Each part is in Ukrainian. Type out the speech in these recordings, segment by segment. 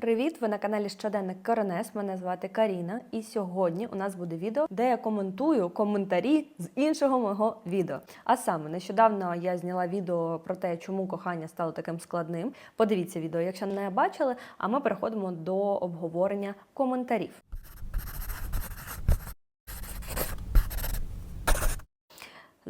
Привіт! Ви на каналі Щоденник Коронес. Мене звати Каріна, і сьогодні у нас буде відео, де я коментую коментарі з іншого мого відео. А саме нещодавно я зняла відео про те, чому кохання стало таким складним. Подивіться відео, якщо не бачили. А ми переходимо до обговорення коментарів.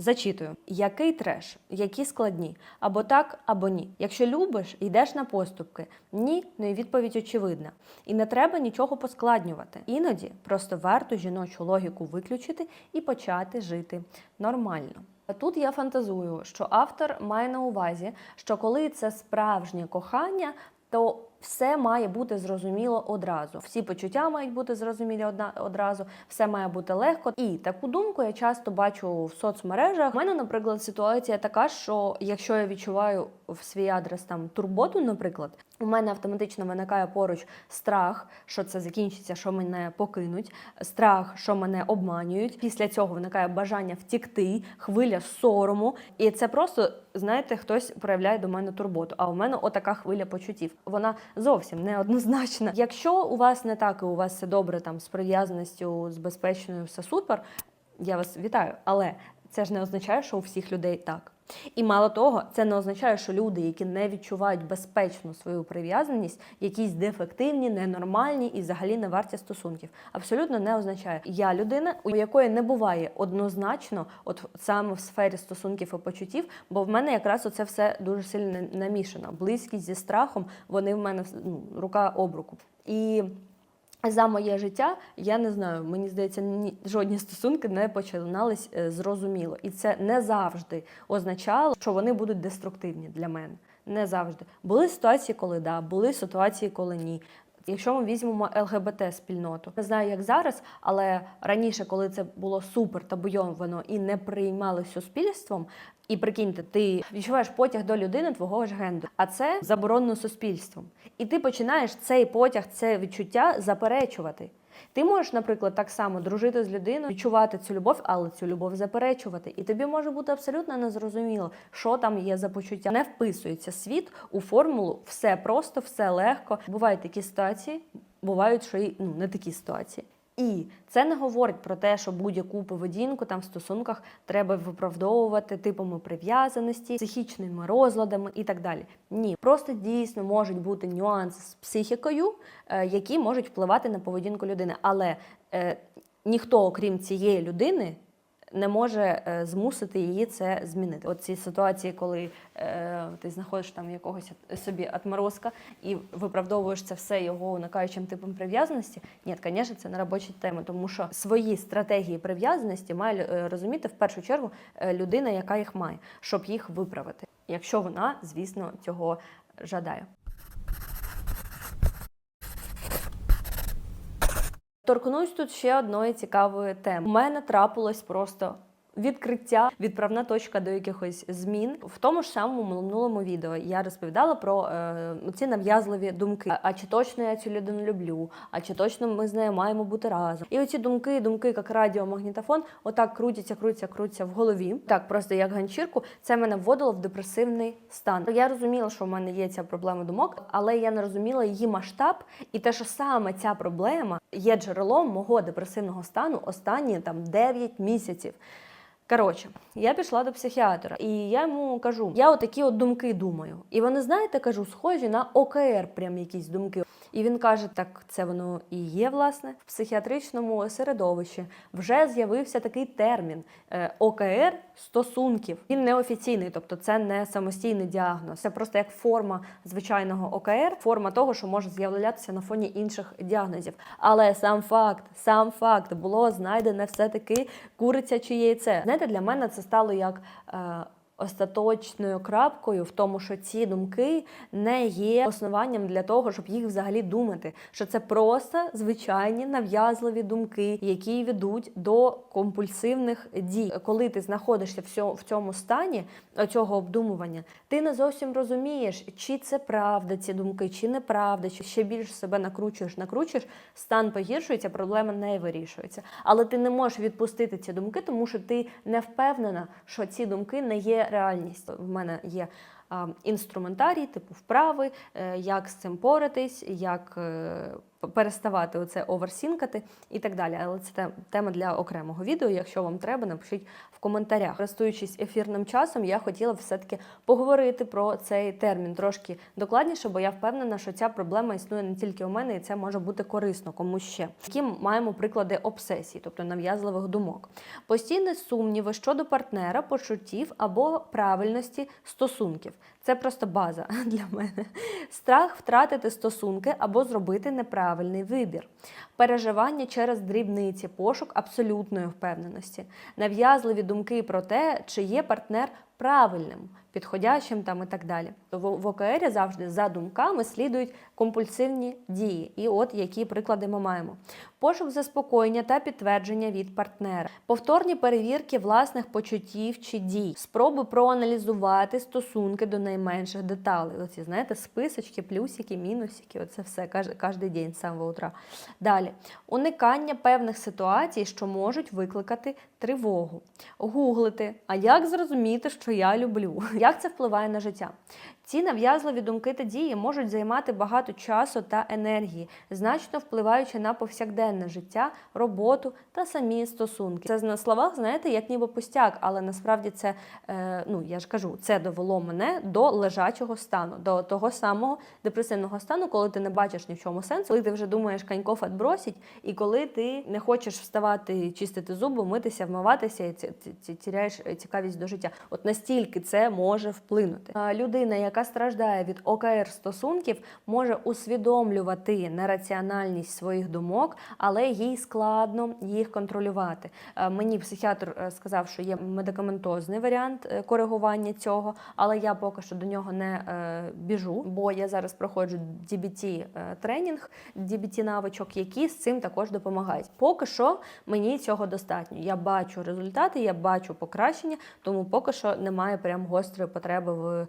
Зачитую, який треш, які складні, або так, або ні. Якщо любиш, йдеш на поступки. Ні, ну і відповідь очевидна. І не треба нічого поскладнювати. Іноді просто варто жіночу логіку виключити і почати жити нормально. Тут я фантазую, що автор має на увазі, що коли це справжнє кохання, то все має бути зрозуміло одразу. Всі почуття мають бути зрозумілі одна одразу, все має бути легко. І таку думку я часто бачу в соцмережах. У мене, наприклад, ситуація така, що якщо я відчуваю в свій адрес там турботу, наприклад, у мене автоматично виникає поруч страх, що це закінчиться, що мене покинуть, страх, що мене обманюють. Після цього виникає бажання втікти, хвиля сорому, і це просто знаєте, хтось проявляє до мене турботу. А у мене отака хвиля почуттів. Вона зовсім неоднозначна. Якщо у вас не так і у вас все добре там з прив'язаністю, з безпечною, все супер. Я вас вітаю, але це ж не означає, що у всіх людей так. І мало того, це не означає, що люди, які не відчувають безпечну свою прив'язаність, якісь дефективні, ненормальні і взагалі не варті стосунків. Абсолютно не означає. Я людина, у якої не буває однозначно, от саме в сфері стосунків і почуттів, бо в мене якраз оце все дуже сильно намішано. Близькість зі страхом, вони в мене ну, рука об руку. І за моє життя я не знаю, мені здається, ні жодні стосунки не починались е, зрозуміло, і це не завжди означало, що вони будуть деструктивні для мене. Не завжди були ситуації, коли да, були ситуації, коли ні. Якщо ми візьмемо ЛГБТ спільноту, не знаю, як зараз, але раніше, коли це було супер табуйовано і не приймали суспільством. І прикиньте, ти відчуваєш потяг до людини твого ж гендеру, а це заборонено суспільством. І ти починаєш цей потяг, це відчуття заперечувати. Ти можеш, наприклад, так само дружити з людиною, відчувати цю любов, але цю любов заперечувати. І тобі може бути абсолютно незрозуміло, що там є за почуття. Не вписується світ у формулу все просто, все легко. Бувають такі ситуації, бувають, що і ну не такі ситуації. І це не говорить про те, що будь-яку поведінку там в стосунках треба виправдовувати типами прив'язаності, психічними розладами і так далі. Ні, просто дійсно можуть бути нюанси з психікою, е, які можуть впливати на поведінку людини. Але е, ніхто, окрім цієї людини, не може е, змусити її це змінити. От ці ситуації, коли е, ти знаходиш там якогось собі отморозка і виправдовуєш це все його уникаючим типом прив'язаності. Ні, звісно, це не робочі теми, тому що свої стратегії прив'язаності має е, розуміти в першу чергу людина, яка їх має, щоб їх виправити, якщо вона, звісно, цього жадає. Торкнусь тут ще одної цікавої теми. У мене трапилось просто. Відкриття, відправна точка до якихось змін в тому ж самому минулому відео я розповідала про е, ці нав'язливі думки. А чи точно я цю людину люблю? А чи точно ми з нею маємо бути разом? І оці думки, думки, як радіомагнітофон, отак крутяться, крутяться, крутяться в голові. Так, просто як ганчірку, це мене вводило в депресивний стан. Я розуміла, що в мене є ця проблема думок, але я не розуміла її масштаб і те, що саме ця проблема є джерелом мого депресивного стану останні там 9 місяців. Коротше, я пішла до психіатра, і я йому кажу: я отакі от думки думаю. І вони, знаєте, кажу, схожі на ОКР, прям якісь думки. І він каже: так це воно і є, власне, в психіатричному середовищі вже з'явився такий термін е, ОКР стосунків. Він неофіційний, тобто це не самостійний діагноз. Це просто як форма звичайного ОКР, форма того, що може з'являтися на фоні інших діагнозів. Але сам факт, сам факт було знайдене все-таки куриця чи яйце. Знаєте, для мене це стало як. Остаточною крапкою в тому, що ці думки не є основанням для того, щоб їх взагалі думати. Що це просто звичайні нав'язливі думки, які ведуть до компульсивних дій. Коли ти знаходишся в цьому стані цього обдумування, ти не зовсім розумієш, чи це правда ці думки, чи неправда, чи ще більше себе накручуєш, накручуєш, стан погіршується, проблема не вирішується. Але ти не можеш відпустити ці думки, тому що ти не впевнена, що ці думки не є реальність. В мене є інструментарій, типу вправи, е, як з цим поратись, як е, переставати оце оверсінкати і так далі. Але це те- тема для окремого відео. Якщо вам треба, напишіть в коментарях. Користуючись ефірним часом, я хотіла все-таки поговорити про цей термін трошки докладніше, бо я впевнена, що ця проблема існує не тільки у мене, і це може бути корисно комусь ще. Які маємо приклади обсесії, тобто нав'язливих думок. Постійні сумніви щодо партнера, почуттів або правильності стосунків. Це просто база для мене. Страх втратити стосунки або зробити неправильний вибір. Переживання через дрібниці, пошук абсолютної впевненості, нав'язливі думки про те, чи є партнер правильним, підходящим там і так далі. В, в ОКРі завжди за думками слідують компульсивні дії. І от які приклади ми маємо: пошук заспокоєння та підтвердження від партнера, повторні перевірки власних почуттів чи дій, спроби проаналізувати стосунки до найменших деталей. Оці, знаєте, списочки, плюсики, мінусики. Оце все кожен день з самого утра. Далі уникання певних ситуацій, що можуть викликати тривогу, гуглити. А як зрозуміти, що я люблю? Як це впливає на життя? Ці нав'язливі думки та дії можуть займати багато часу та енергії, значно впливаючи на повсякденне життя, роботу та самі стосунки. Це на словах, знаєте, як ніби пустяк, але насправді це, е, ну я ж кажу, це довело мене до лежачого стану, до того самого депресивного стану, коли ти не бачиш ні в чому сенсу, коли ти вже думаєш каньков відбросить, і коли ти не хочеш вставати, чистити зуби, митися, вмиватися і тіряєш цікавість до життя. От настільки це може вплинути. Людина, яка страждає від ОКР стосунків, може усвідомлювати нераціональність своїх думок, але їй складно їх контролювати. Е, Мені психіатр е, сказав, що є медикаментозний варіант е, коригування цього, але я поки що до нього не біжу, бо я зараз проходжу DBT тренінг, DBT навичок, які з цим також допомагають. Поки що мені цього достатньо. Я бачу результати, я бачу покращення, тому поки що немає прям гострої потреби в,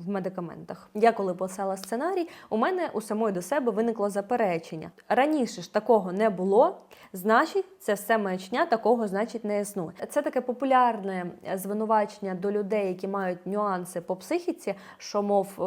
в медикаментах. Я коли писала сценарій, у мене у самої до себе виникло заперечення. Раніше ж такого не було, значить, це все маячня, такого значить не існує. Це таке популярне звинувачення до людей, які мають нюанси по психіці, що мов е,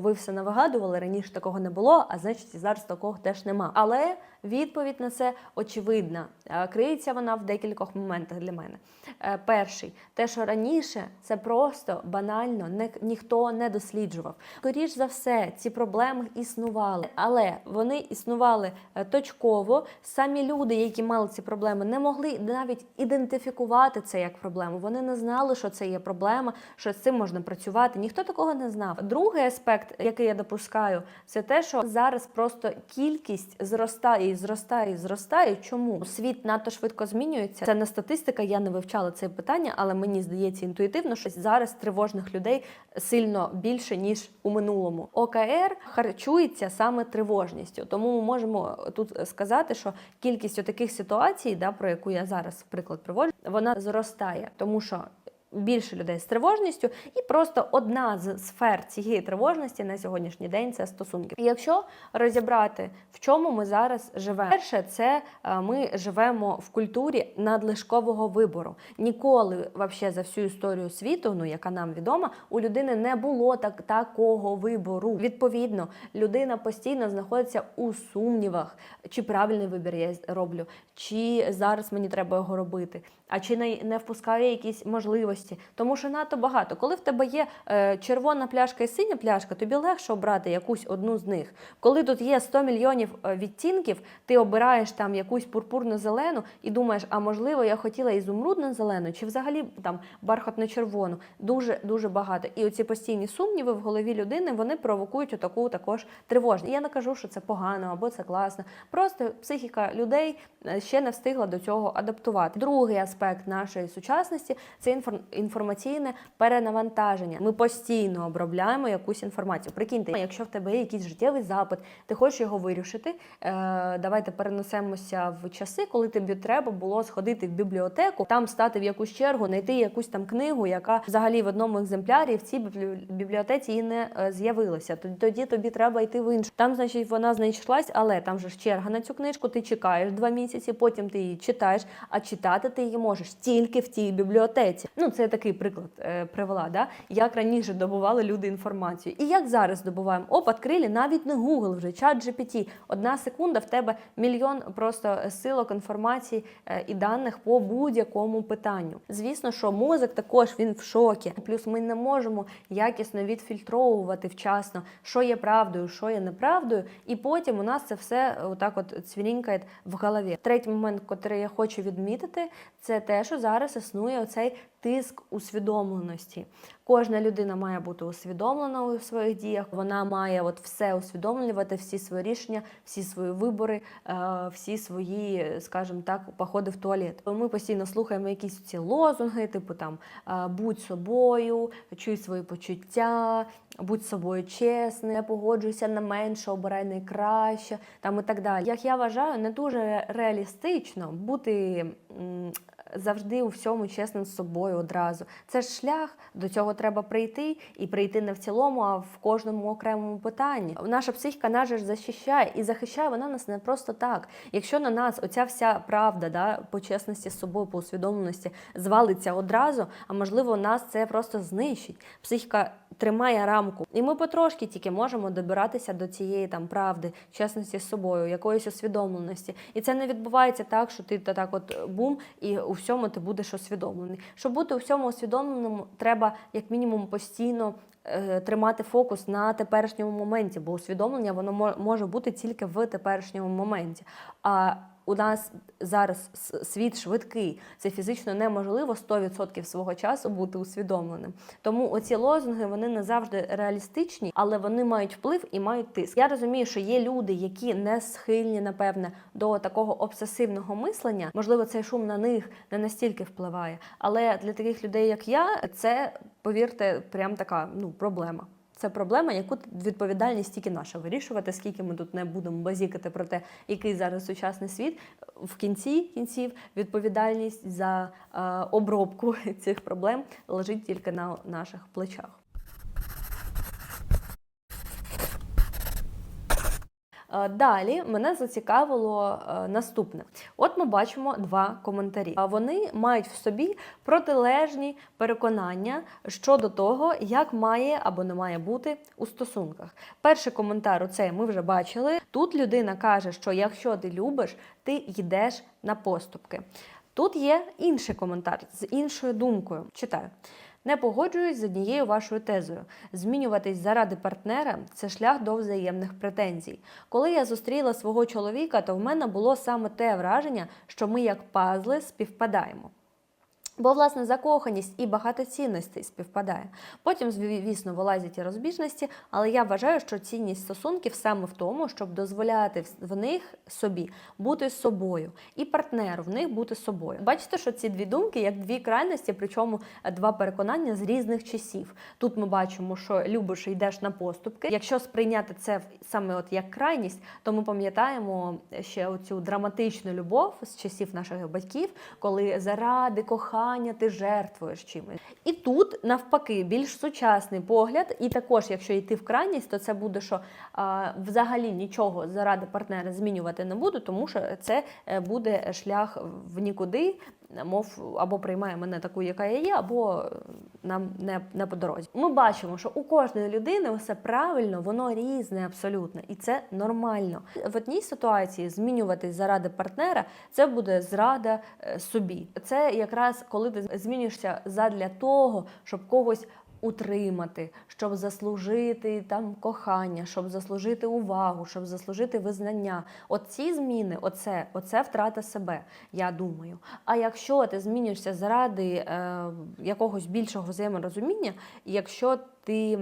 ви все навигадували, раніше такого не було, а значить і зараз такого теж нема. Але відповідь на це очевидна. Е, Криється вона в декількох моментах для мене. Е, Перший, те, що раніше це просто банально не, ніхто не досліджував. Скоріш за все, ці проблеми існували, але вони існували е, точково. Самі люди, які мали ці проблеми, не могли навіть ідентифікувати це як проблему. Вони не знали, що це є проблема, що з цим можна працювати. Ніхто такого не знав. Другий аспект, який я допускаю, це те, що зараз просто кількість зростає і зростає і зростає. Чому світ надто швидко змінюється? Це не статистика, я не вивчала це питання, але мені здається інтуїтивно, що зараз тривожних людей сильно більше ніж у минулому. ОКР харчується саме тривожністю, тому ми можемо тут сказати, що кількість таких ситуацій, да, про яку я зараз приклад приводжу, вона зростає, тому що. Більше людей з тривожністю, і просто одна з сфер цієї тривожності на сьогоднішній день це стосунки. І якщо розібрати, в чому ми зараз живемо, перше, це е, ми живемо в культурі надлишкового вибору. Ніколи, вообще, за всю історію світу, ну яка нам відома, у людини не було так такого вибору. Відповідно, людина постійно знаходиться у сумнівах, чи правильний вибір я роблю, чи зараз мені треба його робити, а чи не впускає якісь можливості. Тому що надто багато. Коли в тебе є е, червона пляшка і синя пляшка, тобі легше обрати якусь одну з них. Коли тут є 100 мільйонів е, відтінків, ти обираєш там якусь пурпурно-зелену і думаєш, а можливо, я хотіла ізумрудно-зелену, чи взагалі там бархатно-червону. Дуже дуже багато. І оці постійні сумніви в голові людини вони провокують отаку також тривожність. Я не кажу, що це погано або це класно. Просто психіка людей е, ще не встигла до цього адаптувати. Другий аспект нашої сучасності це інформаційне перенавантаження. Ми постійно обробляємо якусь інформацію. Прикиньте, якщо в тебе є якийсь життєвий запит, ти хочеш його вирішити. Е, давайте перенесемося в часи, коли тобі треба було сходити в бібліотеку, там стати в якусь чергу, знайти якусь там книгу, яка взагалі в одному екземплярі в цій бібліотеці і не е, з'явилася. Тоді, тобі треба йти в іншу. Там, значить, вона знайшлась, але там же ж черга на цю книжку. Ти чекаєш два місяці, потім ти її читаєш, а читати ти її можеш тільки в тій бібліотеці. Ну це я такий приклад е, привела, да? як раніше добували люди інформацію. І як зараз добуваємо? Оп, відкрили навіть не Google вже, чат GPT. Одна секунда в тебе мільйон просто силок інформації е, і даних по будь-якому питанню. Звісно, що мозок також він в шокі. Плюс ми не можемо якісно відфільтровувати вчасно, що є правдою, що є неправдою, і потім у нас це все отак от цвірінькає в голові. Третій момент, який я хочу відмітити, це те, що зараз існує оцей тиск усвідомленості. Кожна людина має бути усвідомлена у своїх діях. Вона має от все усвідомлювати, всі свої рішення, всі свої вибори, е, всі свої, скажімо так, походи в туалет. Ми постійно слухаємо якісь ці лозунги, типу там е, будь собою, чуй свої почуття, будь собою чесним, не погоджуйся на менше, обирай найкраще, там і так далі. Як я вважаю, не дуже реалістично бути. Завжди у всьому чесним з собою одразу. Це ж шлях, до цього треба прийти і прийти не в цілому, а в кожному окремому питанні. Наша психіка нас же ж захищає і захищає вона нас не просто так. Якщо на нас оця вся правда, да, по чесності з собою, по усвідомленості звалиться одразу, а можливо, нас це просто знищить. Психіка тримає рамку, і ми потрошки тільки можемо добиратися до цієї там правди, чесності з собою, якоїсь усвідомленості. І це не відбувається так, що ти та так, от бум, і у всьому ти будеш усвідомлений. Щоб бути у всьому усвідомленому, треба як мінімум постійно. е, Тримати фокус на теперішньому моменті, бо усвідомлення воно мо- може бути тільки в теперішньому моменті. А у нас зараз світ швидкий, це фізично неможливо 100% свого часу бути усвідомленим. Тому оці лозунги вони не завжди реалістичні, але вони мають вплив і мають тиск. Я розумію, що є люди, які не схильні, напевне, до такого обсесивного мислення. Можливо, цей шум на них не настільки впливає. Але для таких людей, як я, це повірте, прям така ну проблема. Це проблема, яку відповідальність тільки наша вирішувати, скільки ми тут не будемо базікати про те, який зараз сучасний світ. В кінці кінців відповідальність за е, обробку цих проблем лежить тільки на наших плечах. Е, Далі мене зацікавило е, наступне. От ми бачимо два коментарі. А Вони мають в собі протилежні переконання щодо того, як має або не має бути у стосунках. Перший коментар у цей ми вже бачили. Тут людина каже, що якщо ти любиш, ти йдеш на поступки. Тут є інший коментар з іншою думкою. Читаю. Не погоджуюсь з однією вашою тезою. Змінюватись заради партнера це шлях до взаємних претензій. Коли я зустріла свого чоловіка, то в мене було саме те враження, що ми як пазли співпадаємо. Бо, власне, закоханість і багатоцінностей співпадає. Потім, звісно, вилазять і розбіжності, але я вважаю, що цінність стосунків саме в тому, щоб дозволяти в них собі бути собою, і партнеру в них бути собою. Бачите, що ці дві думки як дві крайності, причому два переконання з різних часів. Тут ми бачимо, що любиш йдеш на поступки. Якщо сприйняти це саме от як крайність, то ми пам'ятаємо ще оцю драматичну любов з часів наших батьків, коли заради кохання ти жертвуєш чимось. І тут навпаки більш сучасний погляд, і також, якщо йти в крайність, то це буде, що а, взагалі нічого заради партнера змінювати не буду, тому що це е, буде шлях в нікуди, мов або приймає мене таку, яка я є, або нам не, не по дорозі. Ми бачимо, що у кожної людини все правильно, воно різне абсолютно, і це нормально. В одній ситуації змінюватись заради партнера це буде зрада е, собі. Це якраз коли ти змінюєшся задля того, щоб когось утримати, щоб заслужити там кохання, щоб заслужити увагу, щоб заслужити визнання. От ці зміни, оце, оце втрата себе, я думаю. А якщо ти змінюєшся заради е, якогось більшого взаєморозуміння, якщо ти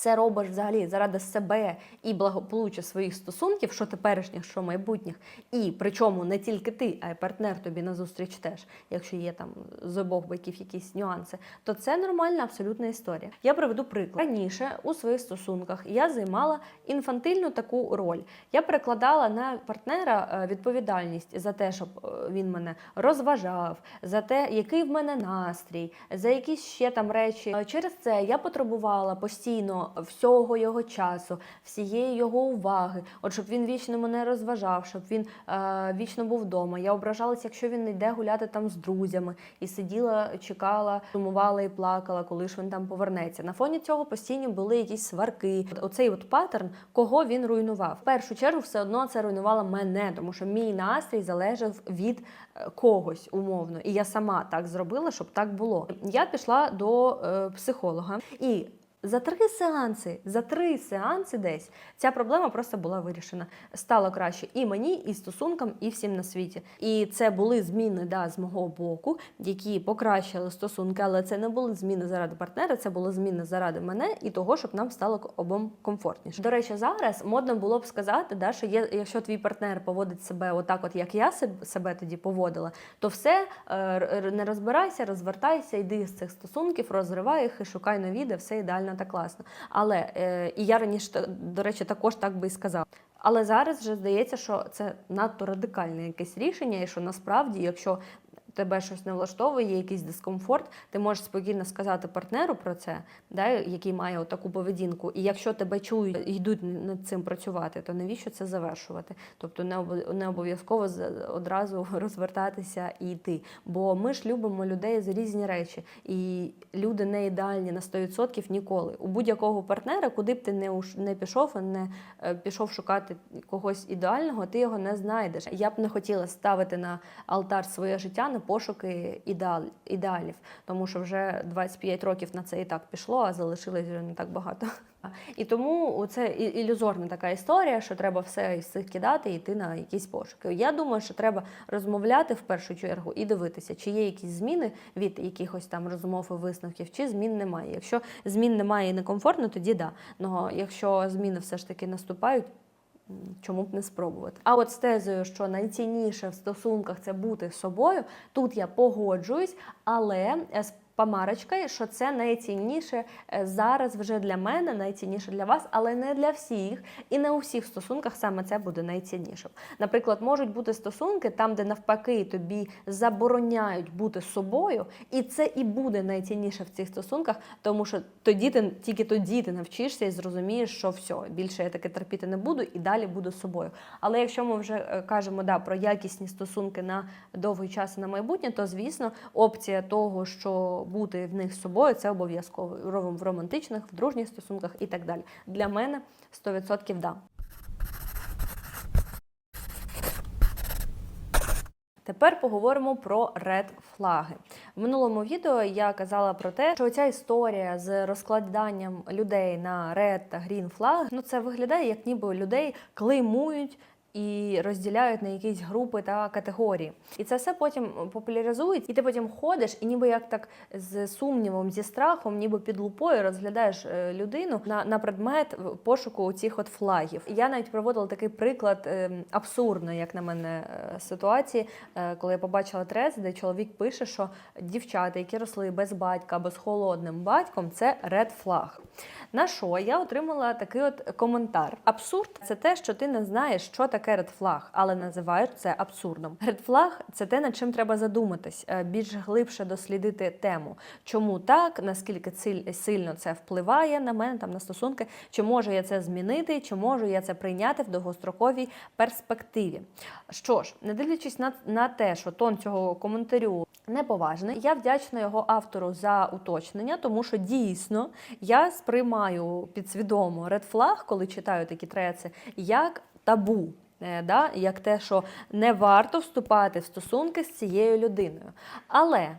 це робиш взагалі заради себе і благополуччя своїх стосунків, що теперішніх, що майбутніх, і причому не тільки ти, а й партнер тобі назустріч теж, якщо є там з обох боків якісь нюанси, то це нормальна абсолютна історія. Я приведу приклад. Раніше у своїх стосунках я займала інфантильну таку роль. Я перекладала на партнера е, відповідальність за те, щоб е, він мене розважав, за те, який в мене настрій, за якісь ще там речі. Е, Через це я потребувала постійно всього його часу, всієї його уваги. От щоб він вічно мене розважав, щоб він е, вічно був вдома. Я ображалася, якщо він не йде гуляти там з друзями, і сиділа, чекала, сумувала і плакала, коли ж він там повернеться. На фоні цього постійно були якісь сварки. От Оцей от паттерн, кого він руйнував. В першу чергу, все одно це руйнувало мене, тому що мій настрій залежав від е, когось умовно. І я сама так зробила, щоб так було. Я пішла до е, психолога і. За три сеанси, за три сеанси десь ця проблема просто була вирішена. Стало краще і мені, і стосункам, і всім на світі. І це були зміни да, з мого боку, які покращили стосунки, але це не були зміни заради партнера, це були зміни заради мене і того, щоб нам стало обом комфортніше. До речі, зараз модно було б сказати, да, що є, якщо твій партнер поводить себе отак, от як я себе- тоді поводила, то все е, не розбирайся, розвертайся, йди з цих стосунків, розривай їх і шукай нові, де все ідеально та класно. Але е, і я раніше, до речі, також так би і сказала. Але зараз вже здається, що це надто радикальне якесь рішення, і що насправді, якщо тебе щось не влаштовує, є якийсь дискомфорт, ти можеш спокійно сказати партнеру про це, да, який має таку поведінку. І якщо тебе чують і йдуть над цим працювати, то навіщо це завершувати? Тобто не обо- не обов'язково одразу розвертатися і йти. Бо ми ж любимо людей за різні речі, і люди не ідеальні на 100% ніколи. У будь-якого партнера, куди б ти не не пішов, не е, пішов шукати когось ідеального, ти його не знайдеш. Я б не хотіла ставити на алтар своє життя пошуки ідеал, ідеалів, тому що вже 25 років на це і так пішло, а залишилось вже не так багато. І тому це ілюзорна така історія, що треба все із цих кидати і йти на якісь пошуки. Я думаю, що треба розмовляти в першу чергу і дивитися, чи є якісь зміни від якихось там розмов і висновків, чи змін немає. Якщо змін немає і некомфортно, тоді да. Но якщо зміни все ж таки наступають. Чому б не спробувати? А от з тезою, що найцінніше в стосунках це бути собою, тут я погоджуюсь, але з що це найцінніше е, зараз вже для мене, найцінніше для вас, але не для всіх. І не у всіх стосунках саме це буде найціннішим. Наприклад, можуть бути стосунки там, де навпаки тобі забороняють бути собою, і це і буде найцінніше в цих стосунках, тому що тоді ти тільки тоді ти навчишся і зрозумієш, що все, більше я таке терпіти не буду і далі буду собою. Але якщо ми вже е, кажемо да, про якісні стосунки на довгий час і на майбутнє, то звісно опція того, що бути в них з собою, це обов'язково в романтичних, в дружніх стосунках і так далі. Для мене 100% да. Тепер поговоримо про ред флаги. В минулому відео я казала про те, що ця історія з розкладанням людей на ред та грін флаг, ну це виглядає як ніби людей клеймують. І розділяють на якісь групи та категорії, і це все потім популяризують, і ти потім ходиш, і ніби як так з сумнівом, зі страхом, ніби під лупою розглядаєш е, людину на, на предмет пошуку цих от флагів. Я навіть проводила такий приклад е, абсурдної, як на мене, е, ситуації, е, коли я побачила трез, де чоловік пише, що дівчата, які росли без батька або з холодним батьком, це ред флаг. На що я отримала такий от коментар. Абсурд це те, що ти не знаєш, що таке ред флаг, але називають це абсурдом. Ред флаг це те, над чим треба задуматись, е, більш глибше дослідити тему. Чому так, наскільки сильно це впливає на мене, там на стосунки, чи можу я це змінити, чи можу я це прийняти в довгостроковій перспективі. Що ж, не дивлячись на, на те, що тон цього коментарю неповажний, я вдячна його автору за уточнення, тому що дійсно я сприймаю підсвідомо ред флаг, коли читаю такі треці, як табу. Е, Да, як те, що не варто вступати в стосунки з цією людиною. Але е,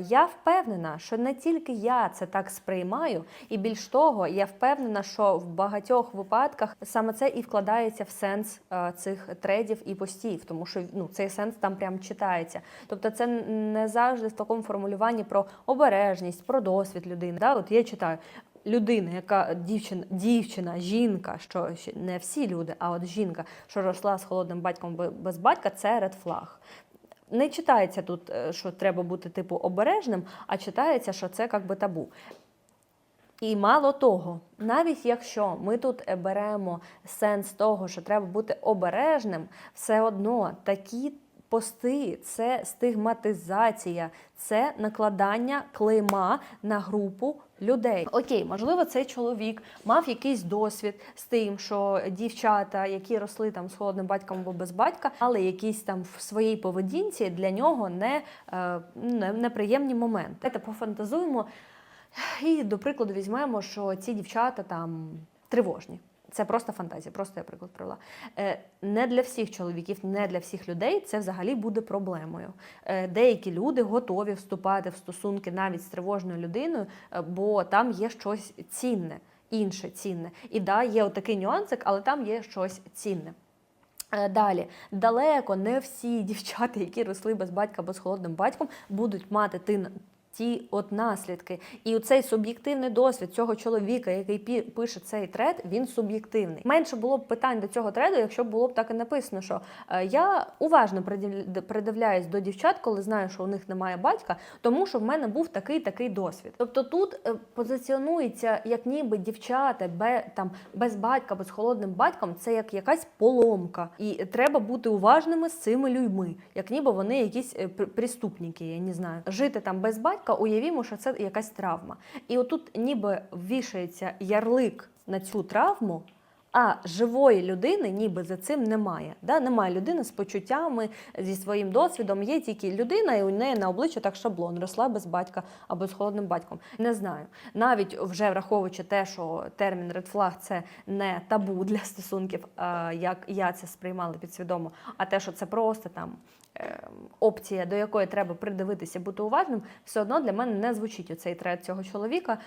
я впевнена, що не тільки я це так сприймаю, і більш того, я впевнена, що в багатьох випадках саме це і вкладається в сенс е, цих тредів і постів, тому що ну, цей сенс там прям читається. Тобто, це не завжди в такому формулюванні про обережність, про досвід людини. Да? От я читаю. Людина, яка дівчина, дівчина, жінка, що не всі люди, а от жінка, що росла з холодним батьком без батька, це ред флаг. Не читається тут, е, що треба бути типу обережним, а читається, що це як би табу. І мало того, навіть якщо ми тут е, беремо сенс того, що треба бути обережним, все одно такі пости це стигматизація, це накладання клейма на групу людей. Окей, можливо, цей чоловік мав якийсь досвід з тим, що дівчата, які росли там з холодним батьком або без батька, але якісь там в своїй поведінці для нього не, е, не неприємні моменти. Давайте пофантазуємо і, до прикладу, візьмемо, що ці дівчата там тривожні. Це просто фантазія, просто я приклад привела. Е, Не для всіх чоловіків, не для всіх людей це взагалі буде проблемою. Е, Деякі люди готові вступати в стосунки навіть з тривожною людиною, е, бо там є щось цінне, інше цінне. І да, є отакий нюансик, але там є щось цінне. Далі далеко не всі дівчата, які росли без батька або з холодним батьком, будуть мати ти. Ті от наслідки, і цей суб'єктивний досвід цього чоловіка, який пише цей тред, він суб'єктивний. Менше було б питань до цього треду, якщо було б так і написано, що е, я уважно придивляюсь до дівчат, коли знаю, що у них немає батька, тому що в мене був такий такий досвід. Тобто тут е, позиціонується як ніби дівчата бе, там без батька, без холодним батьком, це як якась поломка, і треба бути уважними з цими людьми, як ніби вони якісь е, пр- я не знаю. Жити там без батька, уявімо, що це якась травма. І отут ніби вішається ярлик на цю травму. А живої людини ніби за цим немає. Да? Немає людини з почуттями, зі своїм досвідом. Є тільки людина, і у неї на обличчі так шаблон, росла без батька або з холодним батьком. Не знаю. Навіть вже враховуючи те, що термін flag – це не табу для стосунків, як я це сприймала підсвідомо, а те, що це просто там. Е, Опція, до якої треба придивитися, бути уважним, все одно для мене не звучить оцей трет цього чоловіка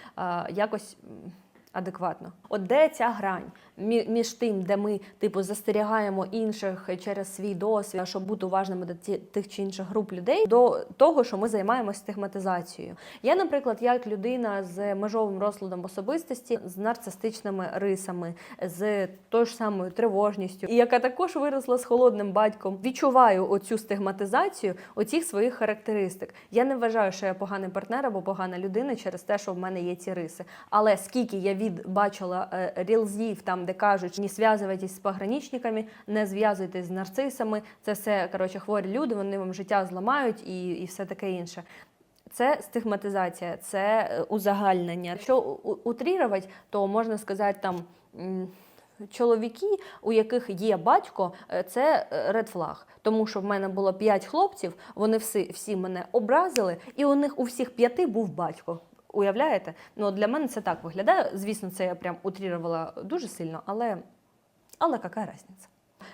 якось адекватно. От де ця грань між тим, де ми типу застерігаємо інших через свій досвід, щоб бути уважними до тих чи інших груп людей, до того, що ми займаємося стигматизацією. Я, наприклад, як людина з межовим розладом особистості, з нарцистичними рисами, з тою ж самою тривожністю, і яка також виросла з холодним батьком, відчуваю оцю стигматизацію оцих своїх характеристик. Я не вважаю, що я поганий партнер або погана людина через те, що в мене є ці риси. Але скільки я від бачила е, рілзів, там де кажуть, не зв'язуйтесь з пограничниками, не зв'язуйтесь з нарцисами. Це все коротше хворі люди, вони вам життя зламають і, і все таке інше. Це стигматизація, це е, узагальнення. Якщо утрірувати, то можна сказати там. Чоловіки, у яких є батько, е, це ред флаг. Тому що в мене було п'ять хлопців, вони всі, всі мене образили, і у них у всіх п'яти був батько. Уявляєте? Ну для мене це так виглядає. Звісно, це я прям утрірувала дуже сильно, але, але яка різниця?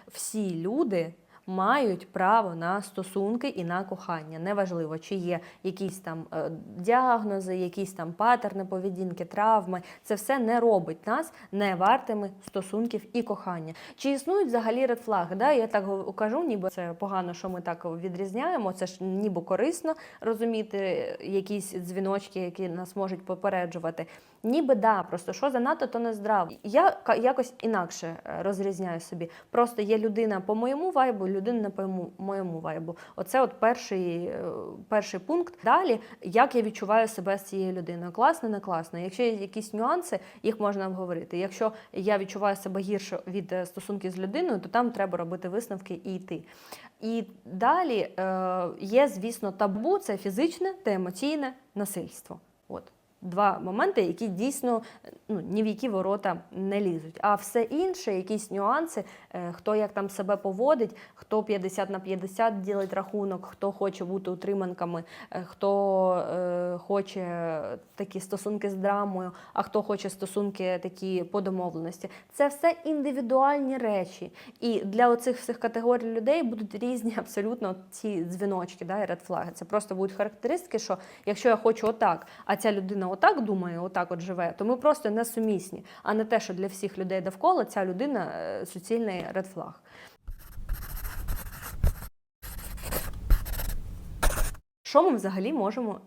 Всі люди мають право на стосунки і на кохання. Неважливо, чи є якісь там е, діагнози, якісь там патерни поведінки, травми. Це все не робить нас не вартими стосунків і кохання. Чи існують взагалі редфлаги? Да? Я так кажу, ніби це погано, що ми так відрізняємо. Це ж ніби корисно розуміти якісь дзвіночки, які нас можуть попереджувати. Ніби да, просто що занадто, то не здраво. Я якось інакше е, розрізняю собі. Просто є людина по моєму вайбу, людина не по моєму- вайбу. Оце от перший, е, перший пункт. Далі, як я відчуваю себе з цією людиною. Класно, не класно. Якщо є якісь нюанси, їх можна обговорити. Якщо я відчуваю себе гірше від е, стосунків з людиною, то там треба робити висновки і йти. І далі є, звісно, табу це фізичне та емоційне насильство. Два моменти, які дійсно ну, ні в які ворота не лізуть. А все інше, якісь нюанси, е, хто як там себе поводить, хто 50 на 50 ділить рахунок, хто хоче бути утриманками, е, хто е, хоче такі стосунки з драмою, а хто хоче стосунки такі по домовленості. Це все індивідуальні речі. І для оцих всіх категорій людей будуть різні абсолютно ці дзвіночки, да, і редфлаги. Це просто будуть характеристики, що якщо я хочу отак, а ця людина отак думає, отак от живе, то ми просто несумісні, а не те, що для всіх людей довкола ця людина е, суцільний редфлаг. Що ми взагалі можемо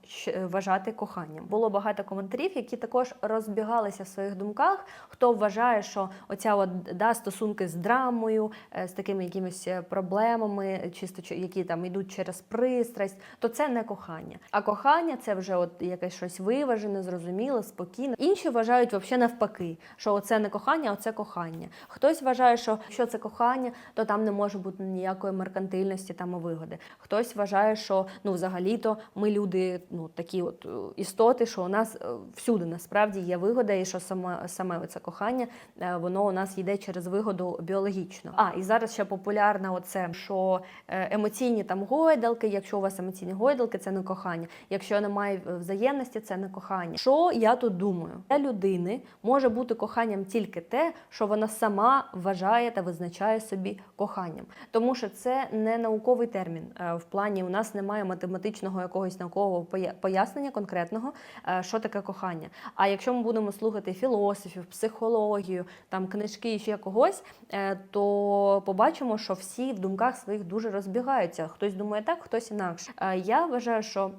вважати коханням? Було багато коментарів, які також розбігалися в своїх думках. Хто вважає, що оця от да, стосунки з драмою, е, з такими якимись е, проблемами, чисто які там йдуть через пристрасть, то це не кохання. А кохання це вже от якесь щось виважене, зрозуміле, спокійне. Інші вважають взагалі навпаки, що оце не кохання, а оце кохання. Хтось вважає, що якщо це кохання, то там не може бути ніякої меркантильності там і вигоди. Хтось вважає, що ну взагалі взагалі-то ми люди, ну такі от е, істоти, що у нас е, всюди насправді є вигода, і що саме саме це кохання, е, воно у нас йде через вигоду біологічно. А і зараз ще популярна оце, що емоційні там гойдалки. Якщо у вас емоційні гойдалки, це не кохання. Якщо немає взаємності, це не кохання. Що я тут думаю? Для людини може бути коханням тільки те, що вона сама вважає та визначає собі коханням, тому що це не науковий термін. В плані у нас немає математичного якогось наукового поя- пояснення конкретного, е, що таке кохання. А якщо ми будемо слухати філософів, психологію, там книжки ще когось, е, то побачимо, що всі в думках своїх дуже розбігаються. Хтось думає так, хтось інакше. Е, Я вважаю, що.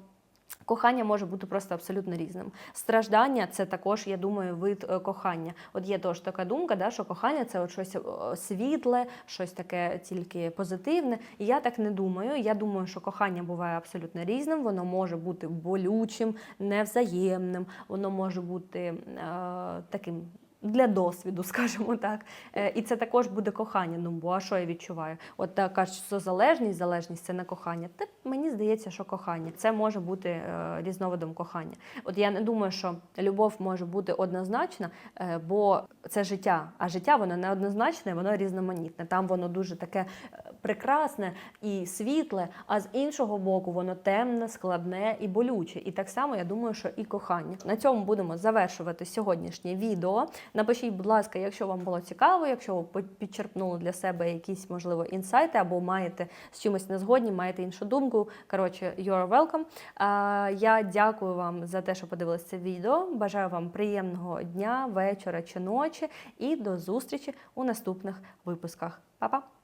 Кохання може бути просто абсолютно різним. Страждання це також, я думаю, вид е, кохання. От є теж така думка, да, що кохання це от щось е, світле, щось таке тільки позитивне. І я так не думаю. Я думаю, що кохання буває абсолютно різним. Воно може бути болючим, невзаємним, воно може бути е, таким. Для досвіду, скажімо так, Е, і це також буде кохання. Ну бо а що я відчуваю? От так кажуть, що залежність, залежність це не кохання. Та мені здається, що кохання це може бути е, різновидом кохання. От я не думаю, що любов може бути однозначна, е, бо це життя. А життя воно не однозначне, воно різноманітне. Там воно дуже таке е, прекрасне і світле, а з іншого боку, воно темне, складне і болюче. І так само я думаю, що і кохання. На цьому будемо завершувати сьогоднішнє відео. Напишіть, будь ласка, якщо вам було цікаво, якщо ви підчерпнули для себе якісь, можливо, інсайти або маєте з чимось не згодні, маєте іншу думку. Коротше, you're welcome. Я дякую вам за те, що подивилися це відео. Бажаю вам приємного дня, вечора чи ночі і до зустрічі у наступних випусках. Па-па!